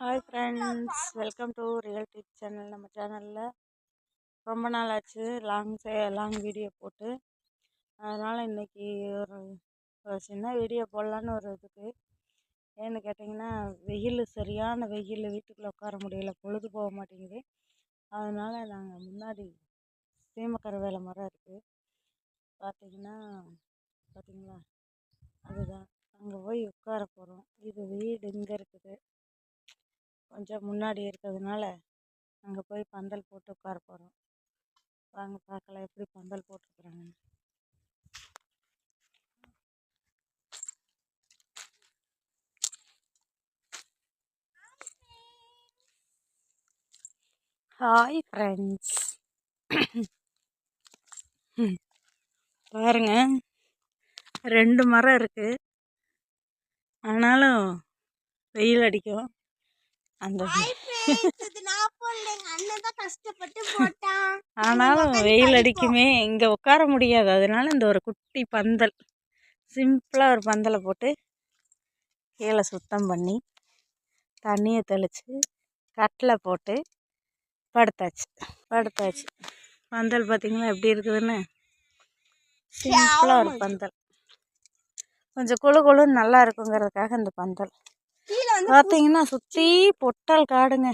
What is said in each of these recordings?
Hi friends welcome to real tip channel நம்ம சேனலில் ரொம்ப நாள் ஆச்சு. லாங் லாங் வீடியோ போட்டு. அதனால் இன்றைக்கி ஒரு ஒரு சின்ன வீடியோ போடலான்னு ஒரு இதுக்கு. ஏன்னு கேட்டிங்கன்னா வெயில் சரியான வெயில் வீட்டுக்குள்ளே உட்கார முடியல. பொழுது போக மாட்டேங்குது. அதனால் நாங்கள் முன்னாடி சீமக்கரை மரம் இருக்குது பார்த்திங்கன்னா பார்த்திங்களா அதுதான். அங்கே போய் உட்கார போகிறோம் இது வீடு இங்கே இருக்குது. கொஞ்சம் முன்னாடி இருக்கிறதுனால அங்கே போய் பந்தல் போட்டு உட்கார போகிறோம் வாங்க பார்க்கலாம் எப்படி பந்தல் போட்டிருக்குறாங்கன்னு ஹாய் ஃப்ரெண்ட்ஸ் பாருங்க ரெண்டு மரம் இருக்குது ஆனாலும் வெயில் அடிக்கும். அந்த ஆனாலும் வெயில் அடிக்குமே. இங்கே உட்கார முடியாது. அதனால இந்த ஒரு குட்டி பந்தல் சிம்பிளாக ஒரு பந்தலை போட்டு கீழே சுத்தம் பண்ணி தண்ணியை தெளித்து கட்டில் போட்டு படுத்தாச்சு. படுத்தாச்சு. பந்தல் பார்த்திங்களா எப்படி இருக்குதுன்னு? சிம்பிளாக ஒரு பந்தல். கொஞ்சம் குழு குழுன்னு நல்லா இருக்குங்கிறதுக்காக இந்த பந்தல். பார்த்தீங்கன்னா சுற்றி பொட்டல் காடுங்க.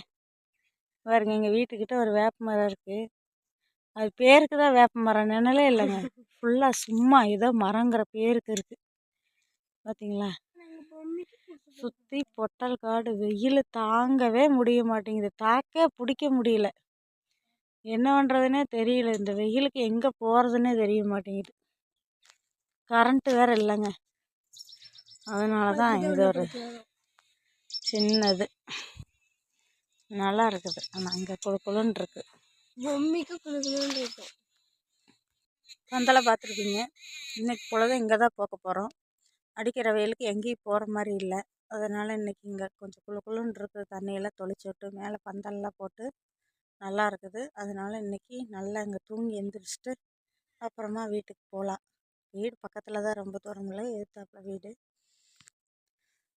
பாருங்க எங்கள் வீட்டுக்கிட்ட ஒரு வேப்ப மரம் இருக்குது அது பேருக்கு தான் வேப்ப மரம். நிழலே இல்லைங்க. ஃபுல்லாக சும்மா ஏதோ மரங்கிற பேருக்கு இருக்குது பார்த்தீங்களா சுற்றி பொட்டல் காடு வெயில் தாங்கவே முடிய மாட்டேங்குது. தாக்க பிடிக்க முடியல. என்ன பண்ணுறதுனே தெரியல. இந்த வெயிலுக்கு எங்கே போகிறதுனே தெரிய மாட்டேங்குது. கரண்ட்டு வேறு இல்லைங்க. அதனால தான் இது ஒரு சின்னது. நல்லா இருக்குது ஆனால் அங்கே குழு குழுன்னு இருக்குது பொம்மைக்கு குழு குழுன்னு இருக்கும் பந்தலை பார்த்துருக்கீங்க இன்னைக்கு பொழுது இங்கே தான் போக்க போகிறோம் அடிக்கிற வெயிலுக்கு எங்கேயும் போகிற மாதிரி இல்லை. அதனால் இன்றைக்கி இங்கே கொஞ்சம் குழு குழுன்னு இருக்குது தண்ணியெல்லாம் தொளிச்சு விட்டு மேலே பந்தல்லாம் போட்டு நல்லா இருக்குது அதனால் இன்றைக்கி நல்லா இங்கே தூங்கி எந்திரிச்சிட்டு அப்புறமா வீட்டுக்கு போகலாம் வீடு பக்கத்தில் தான் ரொம்ப தூரம் இல்லை எதிர்த்தாப்புல வீடு.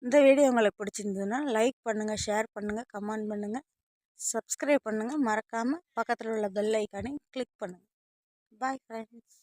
இந்த வீடியோ உங்களுக்கு பிடிச்சிருந்ததுன்னா லைக் பண்ணுங்கள் ஷேர் பண்ணுங்கள் கமெண்ட் பண்ணுங்கள் சப்ஸ்கிரைப் பண்ணுங்கள் மறக்காமல் பக்கத்தில் உள்ள பெல் ஐக்கானையும் கிளிக் பண்ணுங்கள் பாய் ஃப்ரெண்ட்ஸ்